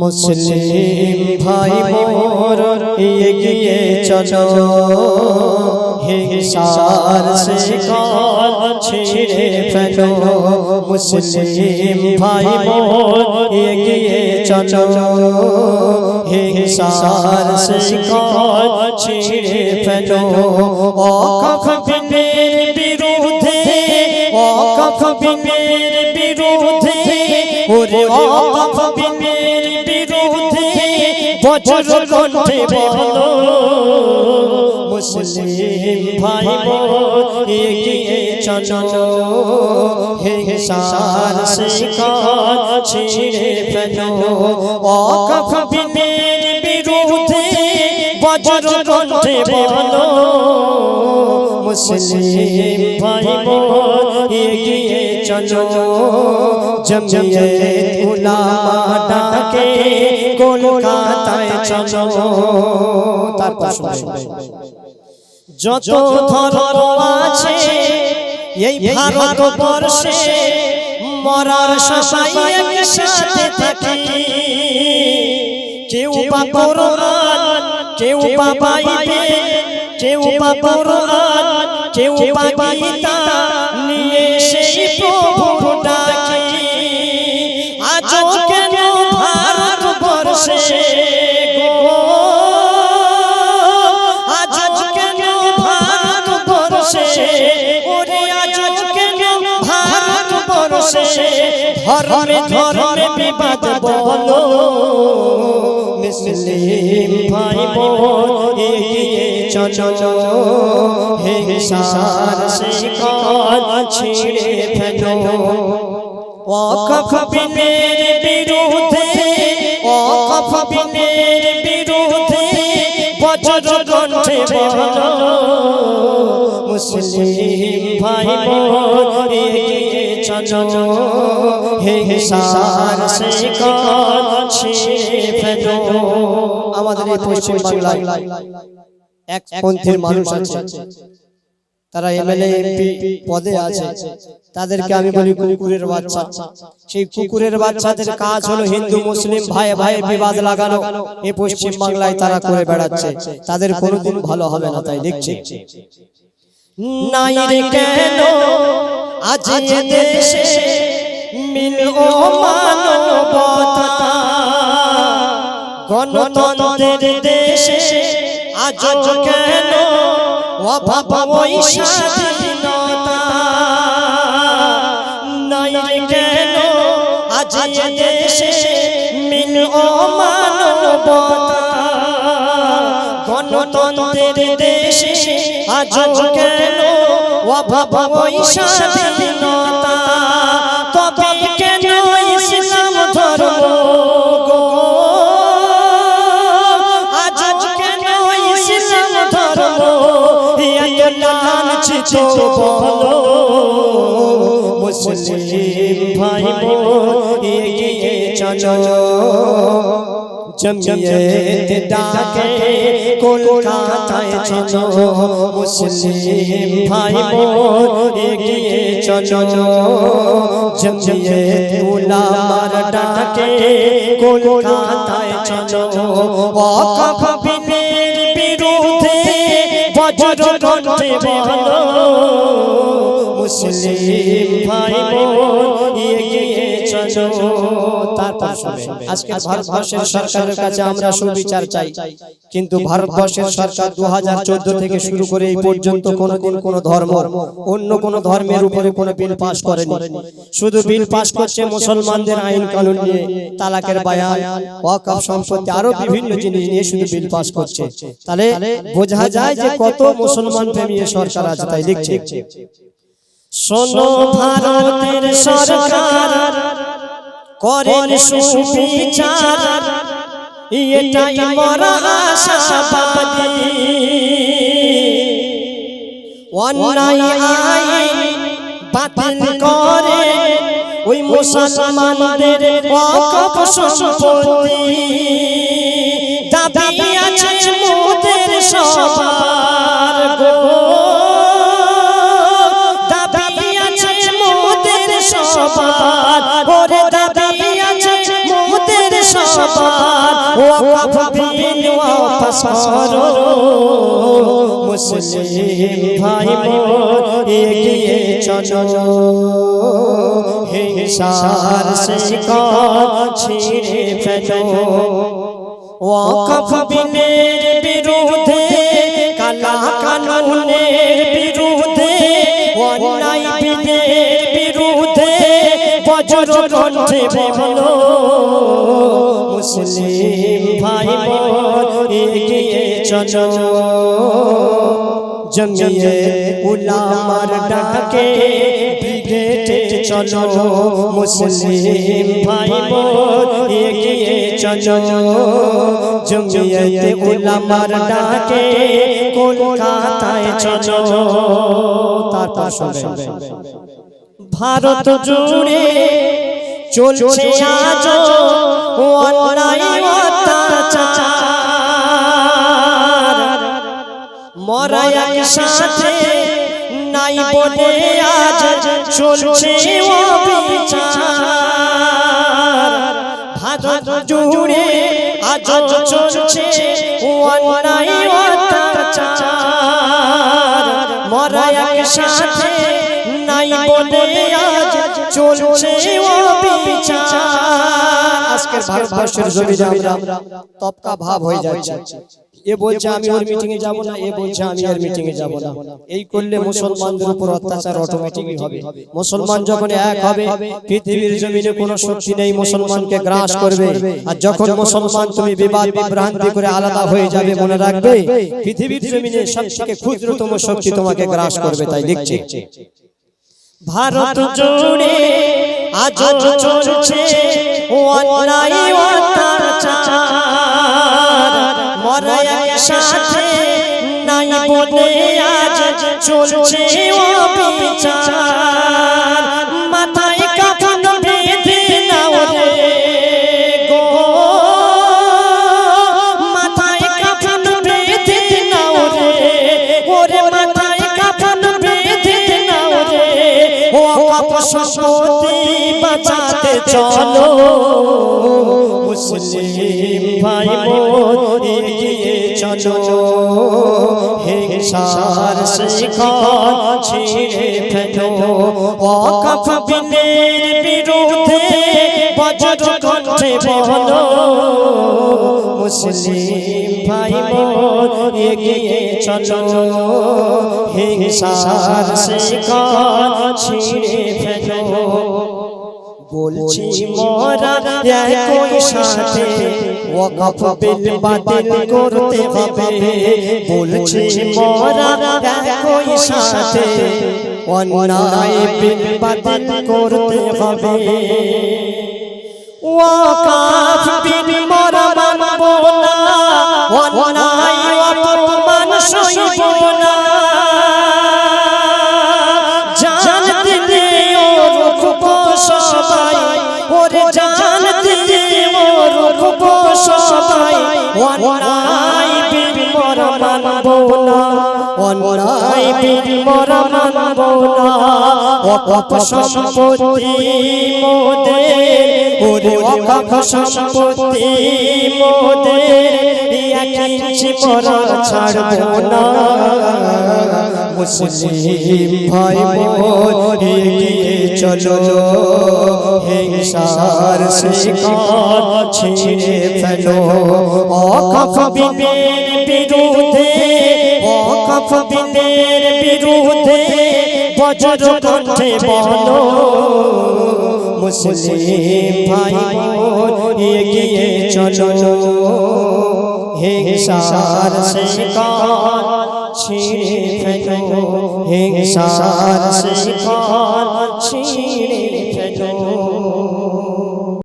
মুসলিম ভাই মোর, এগিয়ে চলো। হিংসার শিকার ছিঁড়ে ফেলো। মুসলিম ভাই মোর, এগিয়ে চলো। হিংসার শিকার ছিঁড়ে ফেলো। অকফ বিনের বিরুদ্ধে, অকফ বিনের বিরুদ্ধে, ওরে অকফ বিনের বিরুদ্ধে বজ্র কণ্ঠে বলো মুসলিম ভাই মোর এগিয়ে চলো হিংসার শিকার ছিঁড়ে ফেলো অকফ বিনের বিরুদ্ধে বজ্র কণ্ঠে বলো মুসলিম ভাই মোর এগিয়ে চলো জমিয়ত উলামা ডাকে কলকাতায় চলো। তারপর যত ধর্ম আছে এই ভারত বর্ষে মরার সবাই একসাথে থাকি। কেউ বা কোরআন কেউ বা বাইবেল কেউ বা কোরআন কেউ বা গীতা। ধর্মে ধর্মে বিবাদ বলো। মুসলিম ভাই বোন এগিয়ে চলো। হিংসার শিকার ছিঁড়ে ফেলো। ওয়াকফ বিনের বিরুদ্ধে ওয়াকফ বিনের বিরুদ্ধে বজ্র কণ্ঠে বলো। মুসলিম ভাই বোন আমাদের পশ্চিম বাংলায় এক পন্থীর মানুষ আছে, তারা এমএলএ, এমপি পদে আছে। তাদেরকে আমি বলি কুকুরের বাচ্চা। সেই কুকুরের বাচ্চাদের কাজ হলো হিন্দু, মুসলিম ভাই ভাই বিবাদ লাগানো। এই পশ্চিম বাংলায় তারা করে বেড়াচ্ছে। তাদের কোনোদিন ভালো হবে না, তাই দেখছি। নাই রে কেন? আজ দেশে মিল ও মানবতা। গণতন্ত্রের দেশে আজ কেন? অভাব স্বাধীনতা নাই রে কেন? আজ দেশে মিল ও মানবতা। গণতন্ত্রের দেশে আজ কেন? অভাব স্বাধীনতা তবে কেন ইসলাম ধর্ম আজ কেন ইসলাম ধর্ম? বলো। মুসলিম ভাই এগিয়ে চলো। জমিয়ত ডাকে কলকাতায় চলো, মুসলিম ভাই বোন এগিয়ে চলো। জমিয়ত উলামার ডাকে কলকাতায় চলো। ওয়াকফ বিনের বিরুদ্ধে বজ্র কণ্ঠে বলো, মুসলিম ভাই বোন এগিয়ে চলো তারপর আজকে ভারতবর্ষের সরকারের কাছে আমরা সুবিচার চাই। কিন্তু ভারতবর্ষের সরকার দু থেকে শুরু করে এই পর্যন্ত ধর্ম, অন্য ধর্মের উপরে বিল করেনি। শুধু বিল করছে মুসলমানদের আইন কানুন নিয়ে, তালাকের বায়ান সম্পত্তি, আরও বিভিন্ন জিনিস নিয়ে শুধু বিল পাশ করছে। তাহলে বোঝা যায় যে কত মুসলমান প্রেমী সরকার আছে, তাই শোনো ভারতের সরকার। করেন সুবিচার। এটাই মরা আশাবাদী অন্যায় আইন বাতিল করে ওই মুসলমানদের অকপ সম্পত্তি দাবি ওয়াপস করো মুসলিম ভাই এগিয়ে চলো। হিংসার শিকার ছিঁড়ে ফেলো। ওয়াকফ বিলের বিরুদ্ধে, কালা কানুনের বিরুদ্ধে বিরুদ্ধে বজ্র মুসলিম ভাই চলো জমিয়ে উলামার ডাকে ব্রিগেডে চলো মুসলিম ভাই মোর এগিয়ে চলো জমিয়ে উলামার ডাকে কলকাতায় চলো তারপর শুনবেন ভারত জুড়ে চলছে আজ অন্যায় অত্যাচার। মরা একসাথে নাই বলে আজ চলছে ভারত জুড়ে আজ চলছে অন্যায় মরা একসাথে নাই বলে আজ চলছে অবিচার। আজকের ভারতবর্ষের জমিনে আমরা তপকা ভাব হয়ে যাচ্ছে। এ বলছে আমি ওর মিটিং এ যাব না এ বলছে আমি এর মিটিং এ যাব না। এই করলে মুসলমানদের উপর অত্যাচার অটোমেটিকই হবে। মুসলমান যখন এক হবে পৃথিবীর জমিনে কোনো শক্তি নেই মুসলমানকে গ্রাস করবে। আর যখন মুসলমান তুমি বিবাদ বিভ্রান্তি করে আলাদা হয়ে যাবে মনে রাখবে পৃথিবীর জমিনে সবথেকে ক্ষুদ্রতম শক্তি তোমাকে গ্রাস করবে তাই দেখছি ভারত জুড়ে আজ চলছে অন্যায় অত্যাচার মরা একসাথে নাই বলে আজ চলছে অবিচার। সম্পত্তি বাঁচাতে চলো। মুসলিম ভাই এগিয়ে চলো। হিংসার শিকার ছিঁড়ে ফেলো। ওয়াকফ বিলের বিরুদ্ধে বজ্র কণ্ঠে বলো। মুসলিম এগিয়ে চলো। হিংসার শিকার ছিঁড়ে ফেলো। বলছি মোরা একই সাথে ওয়াকফ বিল বাতিল করতে হবে। বলছি মোরা একই সাথে অন্যায় বিল বাতিল করতে হবে। ওয়াকফ বিল মোরা মানব না, অন্যায় সইব অন্যায় বীর মর মানব না। অকপ সম্পত্তি মোদের, ওরে অকপ সম্পত্তি মোদের, এক ইঞ্চি ছাড়ব না। মুসলিম ভাই চলো। হিংসার শিকার ছিঁড়ে ফেলো। বিরুদ্ধে অকফ বিলের বিরুদ্ধে বজ্র কণ্ঠে বলো। মুসলিম ভাই এগিয়ে চলো। হিংসার শিকার ছিঁড়ে ফেলো। হিংসার শিকার ছিঁড়ে